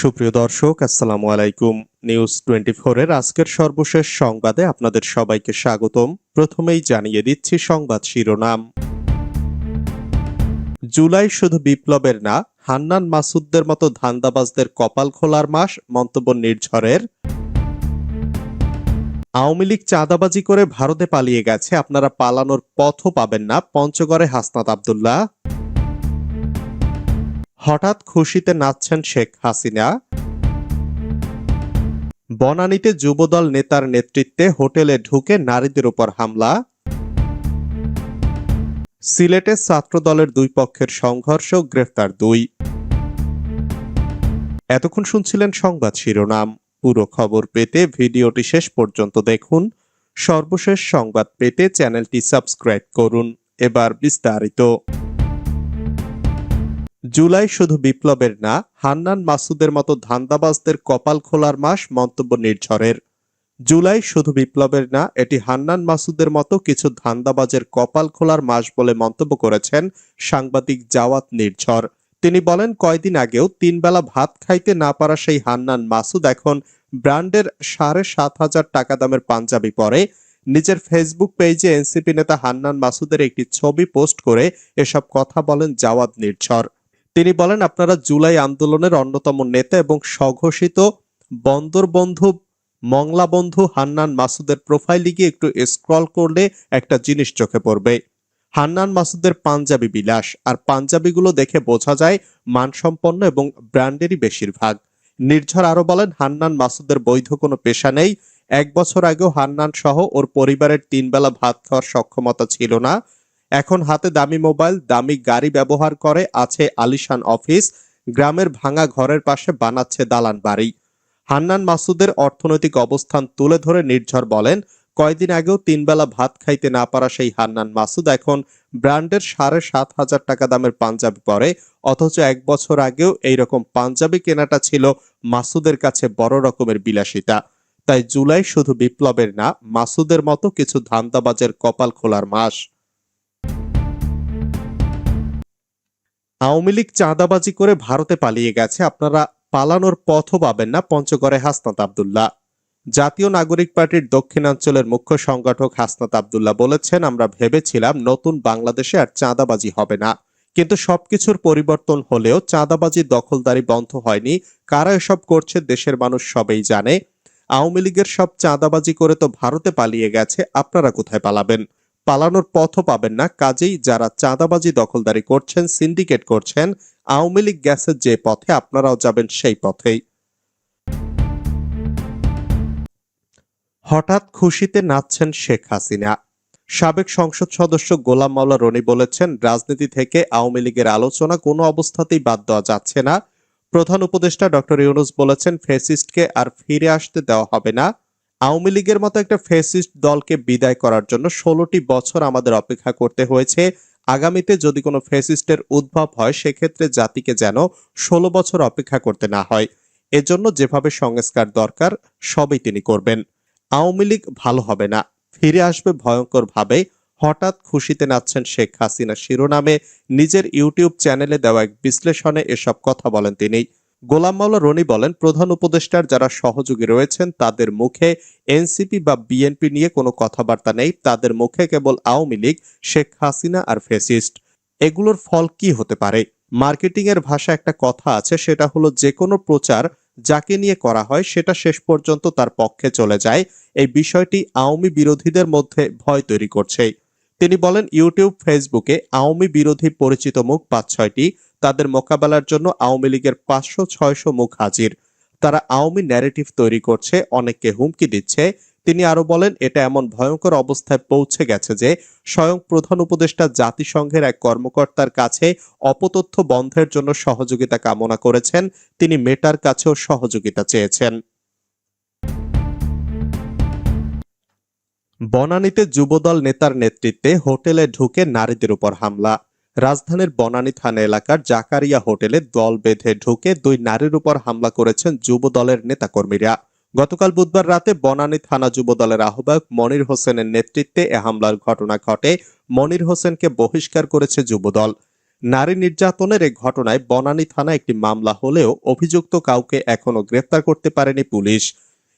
সুপ্রিয় দর্শক, আসসালামু আলাইকুম। নিউজ টোয়েন্টি এর আজকের সর্বশেষ সংবাদে আপনাদের সবাইকে স্বাগতম। প্রথমেই জানিয়ে দিচ্ছি সংবাদ শিরোনাম। জুলাই শুধু বিপ্লবের না, হান্নান মাসুদদের মতো ধান্দাবাজদের কপাল খোলার মাস মন্তব্য নির্ঝরের। আওয়ামী লীগ চাঁদাবাজি করে ভারতে পালিয়ে গেছে, আপনারা পালানোর পথও পাবেন না, পঞ্চগড়ে হাসনাত আবদুল্লাহ। হঠাৎ খুশিতে নাচছেন শেখ হাসিনা। বনানীতে যুবদল নেতার নেতৃত্বে হোটেলে ঢুকে নারীদের উপর হামলা। সিলেটে ছাত্রদলের দুই পক্ষের সংঘর্ষ, গ্রেফতার দুই। এতক্ষণ শুনছিলেন সংবাদ শিরোনাম। পুরো খবর পেতে ভিডিওটি শেষ পর্যন্ত দেখুন। সর্বশেষ সংবাদ পেতে চ্যানেলটি সাবস্ক্রাইব করুন। এবার বিস্তারিত। জুলাই শুধু বিপ্লবের না, হান্নান মাসুদের মতো ধান্দাবাজদের কপাল খোলার মাস মন্তব্য নির্ঝরের। জুলাই শুধু বিপ্লবের না, এটি হান্নান মাসুদের মতো কিছু ধান্দাবাজের কপাল খোলার মাস বলে মন্তব্য করেছেন সাংবাদিক জাওয়াত নির্ঝর। তিনি বলেন, কয়দিন আগেও তিন বেলা ভাত খাইতে না পারা সেই হান্নান মাসুদ এখন ব্র্যান্ডের সাড়ে সাত হাজার টাকা দামের পাঞ্জাবি পরে। নিজের ফেসবুক পেজে এনসিপি নেতা হান্নান মাসুদের একটি ছবি পোস্ট করে এসব কথা বলেন জাওয়াত নির্ঝর। তিনি বলেন, আপনারা জুলাই আন্দোলনের অন্যতম নেতা এবং স্বঘোষিত মংলা বন্ধু হান্নান মাসুদের প্রোফাইলে গিয়ে একটু স্ক্রল করলে একটা জিনিস চোখে পড়বে। হান্নান মাসুদের পাঞ্জাবি বিলাস। আর পাঞ্জাবিগুলো দেখে বোঝা যায় মানসম্পন্ন এবং ব্র্যান্ডেরই বেশিরভাগ। নির্ঝর আরও বলেন, হান্নান মাসুদের বৈধ কোনো পেশা নেই। এক বছর আগেও হান্নান সহ ওর পরিবারের তিন বেলা ভাত খাওয়ার সক্ষমতা ছিল না। এখন হাতে দামি মোবাইল, দামি গাড়ি ব্যবহার করে আছে আলিশান অফিস, গ্রামের ভাঙা ঘরের পাশে বানাচ্ছে দালান বাড়ি। হান্নান মাসুদের অর্থনৈতিক অবস্থান তুলে ধরে নির্ঝর বলেন, কয়দিন আগেও তিন বেলা ভাত খাইতে না পারা সেই হান্নান মাসুদ এখন ব্র্যান্ডের সাড়ে সাত হাজার টাকা দামের পাঞ্জাবি পরে, অথচ এক বছর আগেও এইরকম পাঞ্জাবি কেনাটা ছিল মাসুদের কাছে বড় রকমের বিলাসিতা। তাই জুলাই শুধু বিপ্লবের না, মাসুদের মতো কিছু ধান্দাবাজের কপাল খোলার মাস। আওয়ামী লীগ চাঁদাবাজি করে ভারতে পালিয়ে গেছে। আপনারা পালানোর পথও পাবেন না, পঞ্চগড়ে হাসনাত আবদুল্লাহ। জাতীয় নাগরিক পার্টির দক্ষিণাঞ্চলের মুখ্য সংগঠক হাসনাত আবদুল্লাহ বলেছেন, আমরা ভেবেছিলাম নতুন বাংলাদেশে আর চাঁদাবাজি হবে না। কিন্তু সবকিছুর পরিবর্তন হলেও চাঁদাবাজি দখলদারি বন্ধ হয়নি। কারা এসব করছে দেশের মানুষ সবেই জানে। আওয়ামী লীগের সব চাঁদাবাজি করে তো ভারতে পালিয়ে গেছে, আপনারা কোথায় পালাবেন? পালানোর পথও পাবেন না। কাজেই যারা চাঁদাবাজি দখলদারি করছেন, সিন্ডিকেট করছেন, আওয়ামী লীগ গ্যাসের যে পথে, আপনারাও যাবেন সেই পথেই। হঠাৎ খুশিতে নাচছেন শেখ হাসিনা। সাবেক সংসদ সদস্য গোলাম মাওলা রনি বলেছেন, রাজনীতি থেকে আওয়ামী লীগের আলোচনা কোনো অবস্থাতেই বাদ দেওয়া যাচ্ছে না। প্রধান উপদেষ্টা ডক্টর ইউনুস বলেছেন ফেসিস্টকে আর ফিরে আসতে দেওয়া হবে না। আওয়ামী লীগের মতো একটা ফেসিস্ট দলকে বিদায় করার জন্য ষোলোটি বছর আমাদের অপেক্ষা করতে হয়েছে। আগামীতে যদি কোনো ফেসিস্টের উদ্ভব হয়, সেক্ষেত্রে জাতিকে যেন ষোলো বছর অপেক্ষা করতে না হয়। এজন্য যেভাবে সংস্কার দরকার, সবই তিনি করবেন। আওয়ামী লীগ ভালো হবে না। ফিরে আসবে ভয়ঙ্কর ভাবে হঠাৎ খুশিতে নাচছেন শেখ হাসিনা শিরোনামে। নিজের ইউটিউব চ্যানেলে দেওয়া এক বিশ্লেষণে এসব কথা বলেন তিনি। গোলাম মাওলা রনি বলেন, প্রধান উপদেষ্টার যারা সহযোগী রয়েছেন, তাদের মুখে এনসিপি বা বিএনপি নিয়ে কোনো কথাবার্তা নেই। তাদের মুখে কেবল আওয়ামী লীগ, শেখ হাসিনা আর ফেসিস্ট এগুলোর ফল কি হতে পারে? মার্কেটিং এর ভাষা একটা কথা আছে, সেটা হলো যে কোনো প্রচার যাকে নিয়ে করা হয়, সেটা শেষ পর্যন্ত তার পক্ষে চলে যায়। এই বিষয়টি আওয়ামী বিরোধীদের মধ্যে ভয় তৈরি করছে। তিনি বলেন, ইউটিউব, ফেসবুকে আওয়ামী বিরোধী পরিচিত মুখ পাঁচ, ছয়টি। তাদের মোকাবেলার জন্য আওয়ামী লীগের পাঁচশো, ছয়শো মুখ হাজির। তারা আওয়ামী ন্যারেটিভ তৈরি করছে, অনেককে হুমকি দিচ্ছে। তিনি আরও বলেন, এটা এমন ভয়ঙ্কর অবস্থায় পৌঁছে গেছে যে, স্বয়ং প্রধান উপদেষ্টা জাতিসংঘের এক কর্মকর্তার কাছে অপতথ্য বন্ধের জন্য সহযোগিতা কামনা করেছেন। তিনি মেটার কাছেও সহযোগিতা চেয়েছেন। বনানীতে যুবদল নেতার নেতৃত্বে হোটেলে ঢুকে নারীদের উপর হামলা। রাজধানীর বনানী থানা এলাকার জাকারিয়া হোটেলে দল বেঁধে ঢুকে দুই নারীর উপর হামলা করেছেন যুবদলের নেতাকর্মীরা। গতকাল বুধবার রাতে বনানী থানা যুবদলের আহ্বায়ক মনির হোসেনের নেতৃত্বে এ হামলার ঘটনা ঘটে। মনির হোসেনকে বহিষ্কার করেছে যুবদল। নারী নির্যাতনের এই ঘটনায় বনানী থানায় একটি মামলা হলেও অভিযুক্ত কাউকে এখনও গ্রেফতার করতে পারেনি পুলিশ।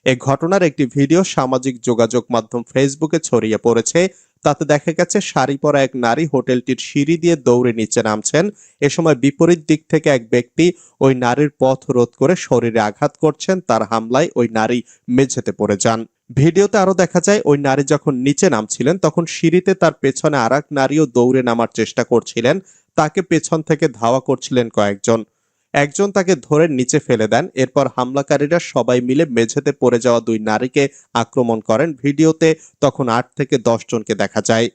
এ ঘটনার একটি ভিডিও সামাজিক যোগাযোগ মাধ্যম ফেসবুকে ছড়িয়ে পড়েছে। তাতে দেখা গেছে, শাড়ি পরা এক নারী হোটেলটির সিঁড়ি দিয়ে দৌড়ে নিচে নামছেন। এ সময় বিপরীত দিক থেকে এক ব্যক্তি ওই নারীর পথ রোধ করে শরীরে আঘাত করছেন। তার হামলায় ওই নারী মেঝেতে পড়ে যান। ভিডিওতে আরও দেখা যায়, ওই নারী যখন নিচে নামছিলেন, তখন সিঁড়িতে তার পেছনে আর নারীও দৌড়ে নামার চেষ্টা করছিলেন। তাকে পেছন থেকে ধাওয়া করছিলেন কয়েকজন। একজন তাকে ধরে নিচে ফেলে দেন। এরপর হামলাকারীরা সবাই মিলে মেঝেতে পড়ে যাওয়া দুই নারীকে আক্রমণ করেন। ভিডিওতে তখন আট থেকে দশ জনকে দেখা যায়।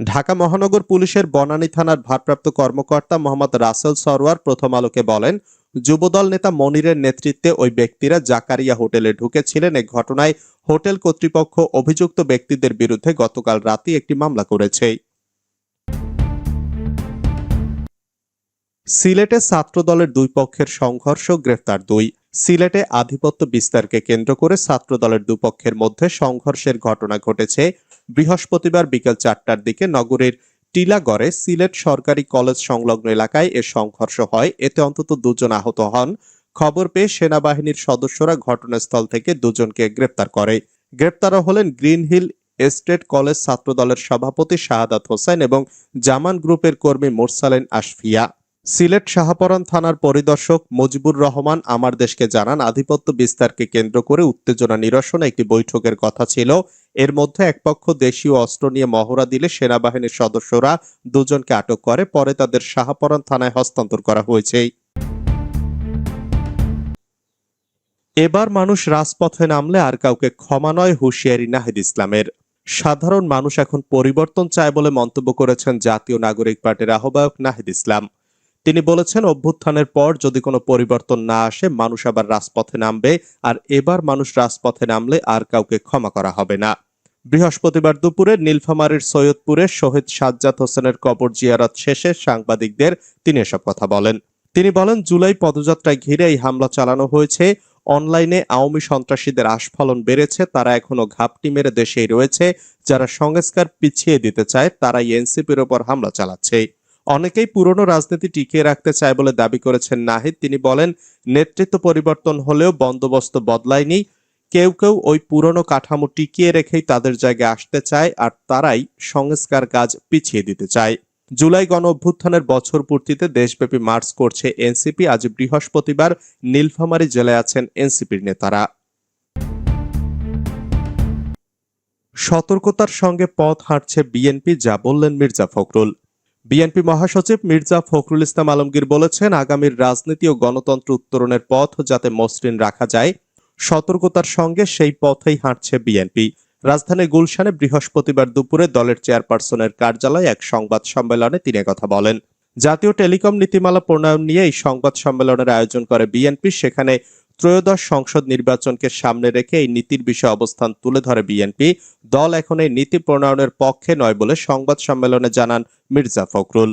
ঢাকা মহানগর পুলিশের বনানী থানার ভারপ্রাপ্ত কর্মকর্তা মোহাম্মদ রাসেল সরওয়ার প্রথম আলোকে বলেন, যুবদল নেতা মনিরের নেতৃত্বে ওই ব্যক্তিরা জাকারিয়া হোটেলে ঢুকেছিলেন। এ ঘটনায় হোটেল কর্তৃপক্ষ অভিযুক্ত ব্যক্তিদের বিরুদ্ধে গতকাল রাতে একটি মামলা করেছে। সিলেটে ছাত্রদলের দুই পক্ষের সংঘর্ষ, গ্রেফতার দুই। সিলেটে আধিপত্য বিস্তারকে কেন্দ্র করে ছাত্রদলের দুপক্ষের মধ্যে সংঘর্ষের ঘটনা ঘটেছে বৃহস্পতিবার বিকেল চারটার দিকে নগরীর টিলাগড়ে সিলেট সরকারি কলেজ সংলগ্ন এলাকায় এ সংঘর্ষ হয়। এতে অন্তত দুজন আহত হন। খবর পেয়ে সেনাবাহিনীর সদস্যরা ঘটনাস্থল থেকে দুজনকে গ্রেপ্তার করে। গ্রেপ্তারা হলেন গ্রিন হিল এস্টেট কলেজ ছাত্রদলের সভাপতি শাহাদাত হোসেন এবং জামান গ্রুপের কর্মী মোরসালেন আশফিয়া। সিলেট শাহপরান থানার পরিদর্শক মুজিবুর রহমান আমার দেশকে জানান, আধিপত্য বিস্তারকে কেন্দ্র করে উত্তেজনা নিরসনে একটি বৈঠকের কথা ছিল। এর মধ্যে এক পক্ষ দেশীয় অস্ত্র নিয়ে মহড়া দিলে সেনাবাহিনীর সদস্যরা দুজনকে আটক করে, পরে তাদের শাহপরান থানায় হস্তান্তর করা হয়েছে। এবার মানুষ রাজপথে নামলে আর কাউকে ক্ষমা নয় হুঁশিয়ারি নাহিদ ইসলামের। সাধারণ মানুষ এখন পরিবর্তন চায় বলে মন্তব্য করেছেন জাতীয় নাগরিক পার্টির আহ্বায়ক নাহিদ ইসলাম। তিনি বলেছেন, অভ্যুত্থানের পর যদি কোনো পরিবর্তন না আসে, মানুষ আবার রাজপথে নামবে, আর এবার মানুষ রাজপথে নামলে আর কাউকে ক্ষমা করা হবে না। বৃহস্পতিবার দুপুরে নীলফামারীর সৈয়দপুরে শহীদ সাজ্জাদ হোসেনের কবর জিয়ারত শেষে সাংবাদিকদের তিনি এসব কথা বলেন। তিনি বলেন, জুলাই পদযাত্রায় ঘিরে এই হামলা চালানো হয়েছে। অনলাইনে আওয়ামী সন্ত্রাসীদের আস্ফলন বেড়েছে, তারা এখনও ঘাপটি মেরে দেশেই রয়েছে। যারা সংস্কার পিছিয়ে দিতে চায়, তারাই এনসিপির ওপর হামলা চালাচ্ছে। অনেকেই পুরনো রাজনীতি টিকিয়ে রাখতে চায় বলে দাবি করেছেন নাহিদ। তিনি বলেন, নেতৃত্ব পরিবর্তন হলেও বন্দোবস্ত বদলায়নি। কেউ কেউ ওই পুরনো কাঠামো টিকিয়ে রেখেই তাদের জায়গায় আসতে চায় আর তারাই সংস্কার কাজ পিছিয়ে দিতে চায়। জুলাই গণ অভ্যুত্থানের বছর পূর্তিতে দেশব্যাপী মার্চ করছে এনসিপি। আজ বৃহস্পতিবার নীলফামারী জেলায় আছেন এনসিপির নেতারা। সতর্কতার সঙ্গে পথ হাঁটছে বিএনপি, যা বললেন মির্জা ফখরুল। বিএনপি মহাসচিব মির্জা ফখরুল ইসলাম আলমগীর বলেছেন, আগামীর রাজনীতি ও গণতন্ত্র উত্তরণের পথ যাতে মসৃণ রাখা যায়, সতর্কতার সঙ্গে সেই পথেই হাঁটছে বিএনপি। রাজধানী গুলশানে বৃহস্পতিবার দুপুরে দলের চেয়ারপারসনের কার্যালয়ে এক সংবাদ সম্মেলনে তিনি কথা বলেন, জাতীয় টেলিকম নীতিমালা প্রণয়ন নিয়ে এই সংবাদ সম্মেলনের আয়োজন করে বিএনপি, সেখানে ত্রয়োদশ সংসদ নির্বাচনকে সামনে রেখে এই নীতির বিষয়ে অবস্থান তুলে ধরে বিএনপি। দল এখন এই নীতি প্রণয়নের পক্ষে নয় বলে সংবাদ সম্মেলনে জানান মির্জা ফখরুল।